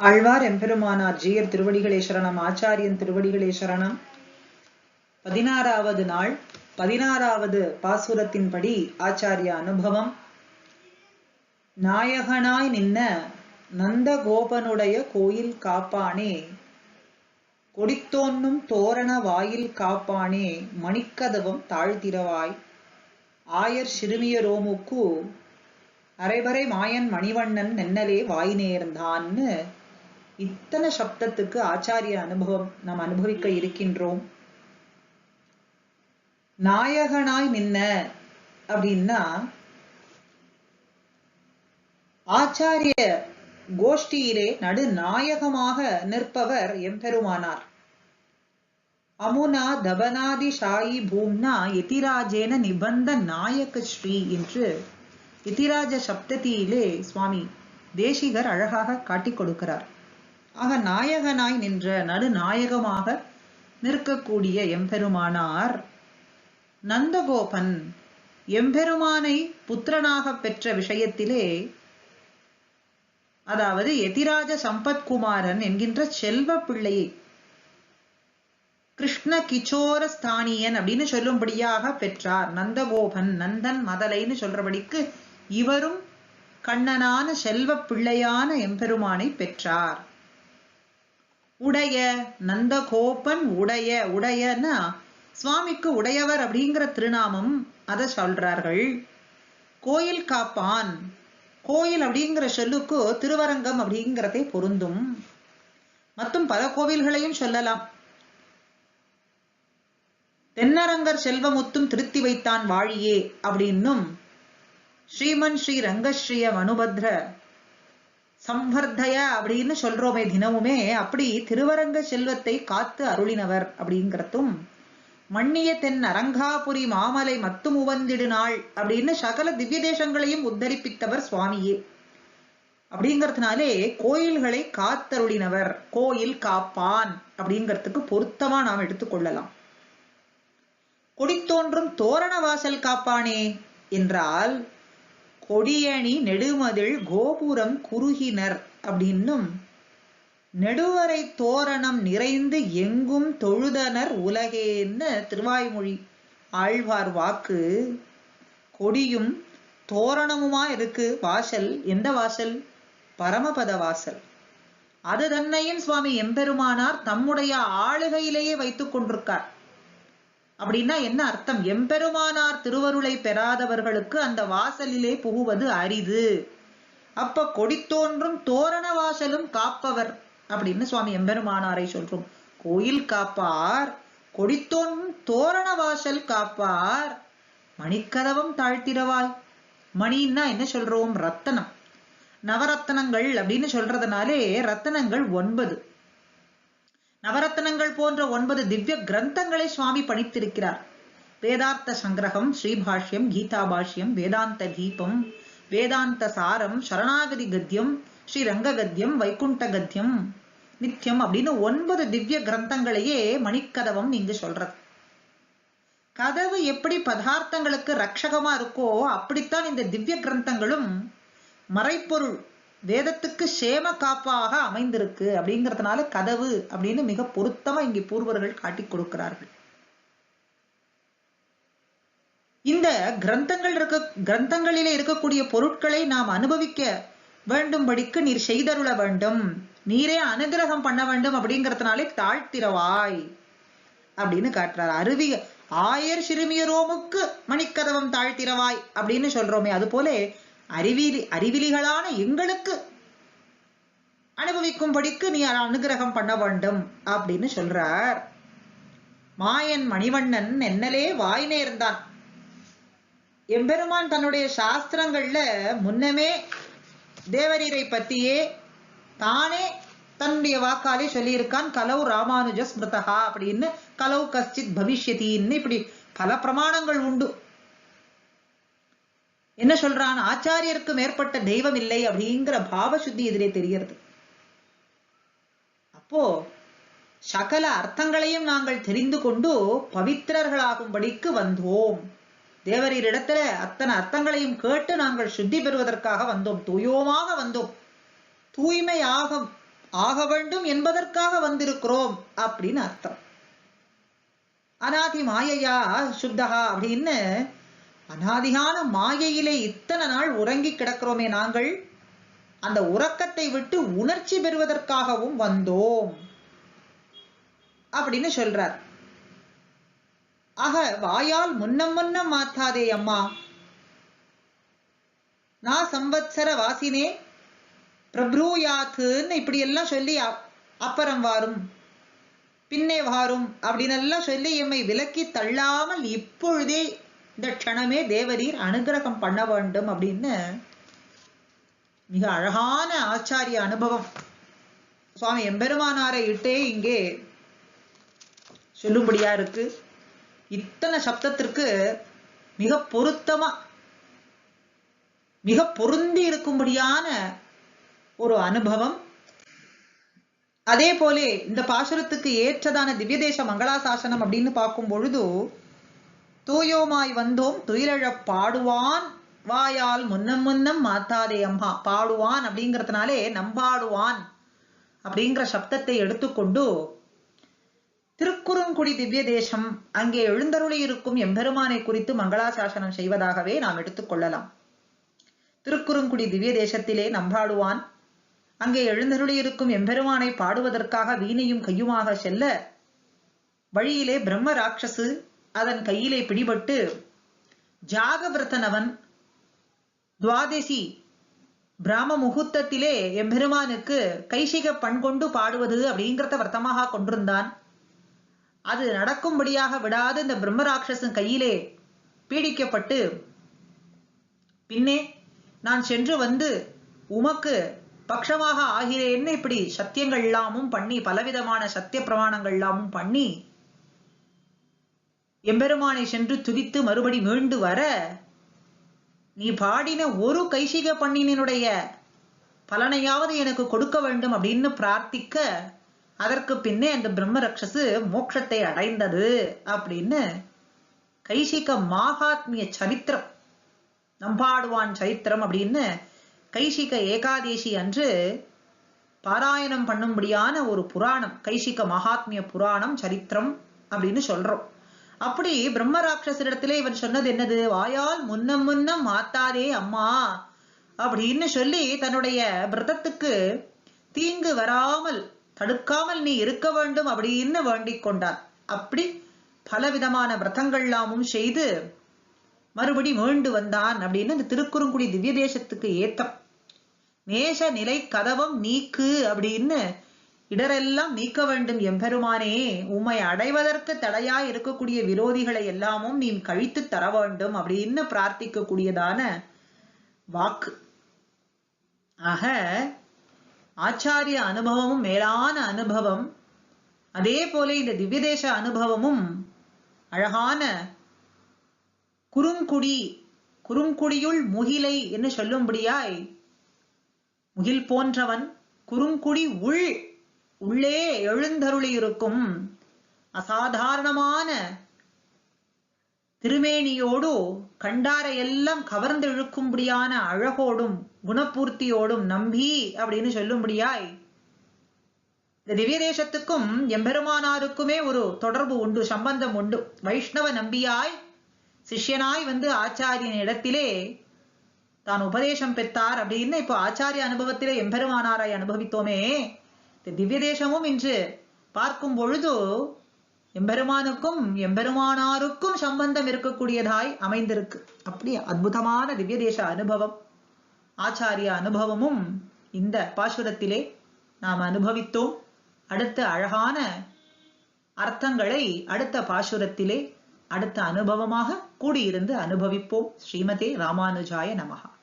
ஆழ்வார் எம்பெருமானார் ஜீயர் திருவடிகளே சரணம் ஆச்சாரியன் திருவடிகளே சரணம். பதினாறாவது நாள் பதினாறாவது பாசுரத்தின்படி ஆச்சாரிய அனுபவம். நாயகனாய் நின்ன நந்தகோபனுடைய கோயில் காப்பானே கொடித்தோன்னும் தோரண வாயில் காப்பானே மணிக்கதவம் தாழ்த்திரவாய். ஆயர் சிறுமியரோமுக்கு அரைவரை மாயன் மணிவண்ணன் நென்னலே வாய் நேர்ந்தான்னு இத்தனை சப்தத்துக்கு ஆச்சாரிய அனுபவம் நாம் அனுபவிக்க இருக்கின்றோம். நாயகனாய் நின்ன அப்படின்னா ஆச்சாரிய கோஷ்டியிலே நடுநாயகமாக நிற்பவர் எம்பெருமானார். அமுனா தபனாதி ஷாயி பூம்னா எதிராஜேன நிபந்த நாயக ஸ்ரீ என்று எதிராஜ சப்தத்தியிலே சுவாமி தேசிகர் அழகாக காட்டிக் கொடுக்கிறார். ஆக நாயகனாய் நின்ற நடுநாயகமாக நிற்கக்கூடிய எம்பெருமானார் நந்தகோபன் எம்பெருமானை புத்திரனாக பெற்ற விஷயத்திலே அதாவது எதிராஜ சம்பத்குமாரன் என்கின்ற செல்வ பிள்ளையை கிருஷ்ண கிச்சோர ஸ்தானியன் அப்படின்னு சொல்லும்படியாக பெற்றார். நந்தகோபன் நந்தன் மதலைன்னு சொல்றபடிக்கு இவரும் கண்ணனான செல்வ பிள்ளையான எம்பெருமானை பெற்றார். உடைய நந்தகோபன் உடைய உடையன்னா சுவாமிக்கு உடையவர் அப்படிங்கிற திருநாமம் அதை சொல்றார்கள். கோயில் காப்பான். கோயில் அப்படிங்கிற சொல்லுக்கு திருவரங்கம் அப்படிங்கிறதே பொருந்தும். மற்றும் பல கோவில்களையும் சொல்லலாம். தென்னரங்கர் செல்வமுத்தும் திருத்தி வைத்தான் வாழியே அப்படின்னும் ஸ்ரீமன் ஸ்ரீ ரங்கஸ்ரீய மனுபத்ர சம்வர்தய அப்படின்னு சொல்றோமே தினமுமே அப்படி திருவரங்க செல்வத்தை காத்து அருளினவர் அப்படிங்கிறதும் மண்ணிய தென் அரங்காபுரி மாமலை மத்தும் உவந்திடு நாள் அப்படின்னு சகல திவ்ய தேசங்களையும் உத்தரிப்பித்தவர் சுவாமியே. அப்படிங்கிறதுனாலே கோயில்களை காத்தருளினவர் கோயில் காப்பான் அப்படிங்கிறதுக்கு பொருத்தமா நாம் எடுத்துக்கொள்ளலாம் கொடித்தோன்றும் தோரண வாசல் காப்பானே என்றால் கொடியணி நெடுமதில் கோபுரம் குறுகினர் அப்படின்னும் நெடுவரை தோரணம் நிறைந்து எங்கும் தொழுதனர் உலகேன்னு திருவாய்மொழி ஆழ்வார் வாக்கு. கொடியும் தோரணமுமா இருக்கு? வாசல். எந்த வாசல்? பரமபத வாசல். அது தன்னையும் சுவாமி எம்பெருமானார் தம்முடைய ஆளுகையிலேயே வைத்துக் கொண்டிருக்கார். அப்படின்னா என்ன அர்த்தம்? எம்பெருமானார் திருவருளை பெறாதவர்களுக்கு அந்த வாசலிலே புகுவது அரிது. அப்ப கொடித்தோன்றும் தோரண வாசலும் காப்பவர் அப்படின்னு சுவாமி எம்பெருமானாரை சொல்றோம். கோயில் காப்பார் கொடித்தோன்றும் தோரண வாசல் காப்பார் மணிக்கதவம் தாழ்த்திரவாய் மணின்னா என்ன சொல்றோம்? ரத்தனம். நவரத்தனங்கள் அப்படின்னு சொல்றதுனாலே ரத்தனங்கள் ஒன்பது. நவரத்னங்கள் போன்ற ஒன்பது திவ்ய கிரந்தங்களை சுவாமி பணித்திருக்கிறார். வேதார்த்த சங்கிரகம் ஸ்ரீபாஷ்யம் கீதா பாஷ்யம் வேதாந்த தீபம் வேதாந்த சாரம் சரணாகதி கத்தியம் ஸ்ரீரங்க கத்தியம் வைகுண்ட கத்தியம் நித்தியம் அப்படின்னு ஒன்பது திவ்ய கிரந்தங்களையே மணிக்கதவம் இங்கு சொல்றது. கதவு எப்படி பதார்த்தங்களுக்கு ரட்சகமா இருக்கோ அப்படித்தான் இந்த திவ்ய கிரந்தங்களும் மறைப்பொருள் வேதத்துக்கு சேம காப்பாக அமைந்திருக்கு அப்படிங்கிறதுனால கதவு அப்படின்னு மிக பொருத்தமா இங்கே பூர்வர்கள் காட்டி கொடுக்கிறார்கள். இந்த கிரந்தங்கள் இருக்க கிரந்தங்களிலே இருக்கக்கூடிய பொருட்களை நாம் அனுபவிக்க வேண்டும்படிக்கு நீர் செய்தருள வேண்டும். நீரே அனுகிரகம் பண்ண வேண்டும் அப்படிங்கிறதுனாலே தாழ்த்திரவாய் அப்படின்னு காட்டுறார். அருவி ஆயர் சிறுமியரோமுக்கு மணிக்கதவம் தாழ்த்திரவாய் அப்படின்னு சொல்றோமே. அது போல அறிவிலி அறிவிலிகளான எங்களுக்கு அனுபவிக்கும்படிக்கு நீ அனுகிரகம் பண்ண வேண்டும் அப்படின்னு சொல்றார். மாயன் மணிவண்ணன் என்னலே வாய் நேர்ந்தான் எம்பெருமான் தன்னுடைய சாஸ்திரங்கள்ல முன்னமே தேவரீரை பத்தியே தானே தன்னுடைய வாக்காலே சொல்லியிருக்கான் கலவு ராமானுஜ ஸ்மிருதா அப்படின்னு கலவு கஷ்டித் பவிஷ்யத்தின்னு இப்படி பல பிரமாணங்கள் உண்டு. என்ன சொல்றான்? ஆச்சாரியருக்கு மேற்பட்ட தெய்வம் இல்லை அப்படிங்கிற பாவ சுத்தி இதிலே தெரிகிறது. அப்போ சகல அர்த்தங்களையும் நாங்கள் தெரிந்து கொண்டு பவித்திரர்களாகும்படிக்கு வந்தோம். தேவரீரிடத்துல அத்தனை அர்த்தங்களையும் கேட்டு நாங்கள் சுத்தி பெறுவதற்காக வந்தோம். தூயோமாக வந்தோம். தூய்மையாக ஆக வேண்டும் என்பதற்காக வந்திருக்கிறோம் அப்படின்னு அர்த்தம். அனாதி மாயையா சுத்தகா அப்படின்னு அனாதியான மாயையிலே இத்தனை நாள் உறங்கி கிடக்கிறோமே நாங்கள் அந்த உறக்கத்தை விட்டு உணர்ச்சி பெறுவதற்காகவும் வந்தோம். அப்படின்னு சொல்றார். ஆக வாயால் முன்னம் முன்னம் மாத்தாதே அம்மா. நான் சம்பத்சர வாசினே பிரபுயாத்துன்னு இப்படி எல்லாம் சொல்லி அ- அப்புறம் வாரும் பின்னே வாரும் அப்படின்னு எல்லாம் சொல்லி எம்மை விலக்கி தள்ளாமல் இப்பொழுதே இந்த க்ஷணமே தேவரீர் அனுகிரகம் பண்ண வேண்டும் அப்படின்னு மிக அழகான ஆச்சாரிய அனுபவம். சுவாமி எம்பெருமானாரை இட்டே இங்கே சொல்லும்படியா இருக்கு. இத்தனை சப்தத்திற்கு மிக பொருத்தமா மிக பொருந்தி இருக்கும்படியான ஒரு அனுபவம். அதே போலே இந்த பாசுரத்துக்கு ஏற்றதான திவ்யதேச மங்களாசாசனம் அப்படின்னு பார்க்கும் பொழுது தூயோமாய் வந்தோம் துயிலழப் பாடுவான். வாயால் முன்னம் முன்னம் மாத்தாதே அம்மா பாடுவான் அப்படிங்கிறதுனாலே நம்பாடுவான் அப்படிங்கிற சப்தத்தை எடுத்துக்கொண்டு திருக்குறுங்குடி திவ்ய தேசம் அங்கே எழுந்தருளி இருக்கும் எம்பெருமானை குறித்து மங்களாசாசனம் செய்வதாகவே நாம் எடுத்துக்கொள்ளலாம் திருக்குறுங்குடி திவ்ய தேசத்திலே நம்பாடுவான். அங்கே எழுந்தருளி இருக்கும் எம்பெருமானை பாடுவதற்காக வீணையும் கையுமாக செல்ல வழியிலே பிரம்ம ராட்சசு அதன் கையிலே பிடிபட்டு ஜாகவிரதனவன் துவாதசி பிராம முகூர்த்தத்திலே எம்பெருமானுக்கு கைசிக பண் கொண்டு பாடுவது அப்படிங்கிறத வர்த்தமாக கொண்டிருந்தான். அது நடக்கும்படியாக விடாது இந்த பிரம்மராட்சசன் கையிலே பீடிக்கப்பட்டு பின்னே நான் சென்று வந்து உமக்கு பக்ஷமாக ஆகிறேன்னு இப்படி சத்தியங்கள் எல்லாமும் பண்ணி பலவிதமான சத்திய பிரமாணங்கள் எல்லாமும் பண்ணி எம்பெருமானை சென்று துதித்து மறுபடி மீண்டு வர நீ பாடின ஒரு கைசிக பண்ணினுடைய பலனையாவது எனக்கு கொடுக்க வேண்டும் அப்படின்னு பிரார்த்திக்க அதற்கு பின்னே அந்த பிரம்ம ரக்ஷசு மோட்சத்தை அடைந்தது அப்படின்னு கைசிக மாகாத்மிய சரித்திரம் நம்பாடுவான் சரித்திரம் அப்படின்னு கைசிக ஏகாதேசி அன்று பாராயணம் பண்ணும்படியான ஒரு புராணம் கைசிக மகாத்மிய புராணம் சரித்திரம் அப்படின்னு சொல்றோம். அப்படி பிரம்ம ராட்சசரிடத்திலே இவன் சொன்னது என்னது? வாயால் முன்னம் முன்னம் மாத்தாதே அம்மா அப்படின்னு சொல்லி தன்னுடைய விரதத்துக்கு தீங்கு வராமல் தடுக்காமல் நீ இருக்க வேண்டும் அப்படின்னு வேண்டிக் கொண்டான். அப்படி பலவிதமான விரதங்கள்லாமும் செய்து மறுபடி மீண்டு வந்தான் அப்படின்னு இந்த திருக்குறுங்குடி திவ்ய தேசத்துக்கு ஏத்தம். நேச நிலை கதவம் நீக்கு அப்படின்னு இடரெல்லாம் நீக்க வேண்டும் எம்பெருமானே. உம்மை அடைவதற்கு தடையா இருக்கக்கூடிய விரோதிகளை எல்லாமும் நீ கழித்து தர வேண்டும் அப்படின்னு பிரார்த்திக்கக்கூடியதான வாக்கு. ஆக ஆச்சாரிய அனுபவமும் மேலான அனுபவம் அதே போல இந்த திவ்யதேச அனுபவமும் அழகான குறுங்குடி குறுங்குடியுள் முகிலை என்று சொல்லும்படியாய் முகில் போன்றவன் குறுங்குடி உள் உள்ளே எழுந்தருளி இருக்கும் அசாதாரணமான திருமேனியோடு கண்டாரை எல்லாம் கவர்ந்து இழுக்கும்படியான அழகோடும் குணப்பூர்த்தியோடும் நம்பி அப்படின்னு சொல்லும்படியாய் இந்த திவ்ய தேசத்துக்கும் எம்பெருமானாருக்குமே ஒரு தொடர்பு உண்டு சம்பந்தம் உண்டு. வைஷ்ணவ நம்பியாய் சிஷ்யனாய் வந்து ஆச்சாரியன் இடத்திலே தான் உபதேசம் பெற்றார் அப்படின்னு இப்போ ஆச்சாரிய அனுபவத்திலே எம்பெருமானாராய் அனுபவித்தோமே. திவ்ய தேசமும் இன்று பார்க்கும் பொழுது எம்பெருமானுக்கும் எம்பெருமானாருக்கும் சம்பந்தம் இருக்கக்கூடியதாய் அமைந்திருக்கு. அப்படி அற்புதமான திவ்ய தேச அனுபவம் ஆச்சாரிய அனுபவமும் இந்த பாசுரத்திலே நாம் அனுபவித்தோம். அடுத்த அழகான அர்த்தங்களை அடுத்த பாசுரத்திலே அடுத்த அனுபவமாக கூடியிருந்து அனுபவிப்போம். ஸ்ரீமதே ராமானுஜாய நமகா